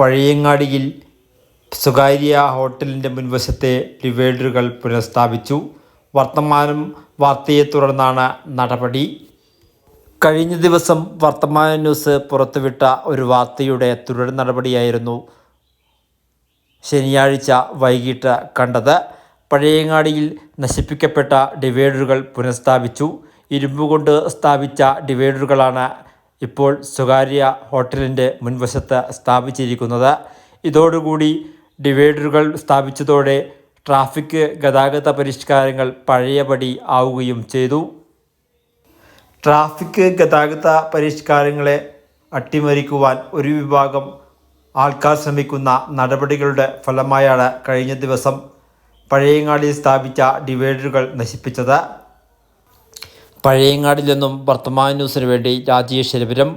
പഴയങ്ങാടിയിൽ സ്വകാര്യ ഹോട്ടലിന്റെ മുൻവശത്തെ ഡിവൈഡറുകൾ പുനഃസ്ഥാപിച്ചു. വർത്തമാനം വാർത്തയെ തുടർന്നാണ് നടപടി. കഴിഞ്ഞ ദിവസം വർത്തമാന ന്യൂസ് പുറത്തുവിട്ട ഒരു വാർത്തയുടെ തുടർ നടപടിയായിരുന്നു ശനിയാഴ്ച വൈകിട്ട് കണ്ടത്. പഴയങ്ങാടിയിൽ നശിപ്പിക്കപ്പെട്ട ഡിവൈഡറുകൾ പുനഃസ്ഥാപിച്ചു. ഇരുമ്പ് കൊണ്ട് സ്ഥാപിച്ച ഡിവൈഡറുകളാണ് ഇപ്പോൾ സ്വകാര്യ ഹോട്ടലിന്റെ മുൻവശത്ത് സ്ഥാപിച്ചിരിക്കുന്നത്. ഇതോടുകൂടി ഡിവൈഡറുകൾ സ്ഥാപിച്ചതോടെ ട്രാഫിക് ഗതാഗത പരിഷ്കാരങ്ങൾ പഴയപടി ആവുകയും ചെയ്തു. ട്രാഫിക് ഗതാഗത പരിഷ്കാരങ്ങളെ അട്ടിമറിക്കുവാൻ ഒരു വിഭാഗം ആൾക്കാർ ശ്രമിക്കുന്ന നടപടികളുടെ ഫലമായാണ് കഴിഞ്ഞ ദിവസം പഴയങ്ങാടി സ്ഥാപിച്ച ഡിവൈഡറുകൾ നശിപ്പിച്ചത്. പഴയങ്ങാടിൽ നിന്നും വർത്തമാന ന്യൂസിന് വേണ്ടി രാജേഷ് രവിരം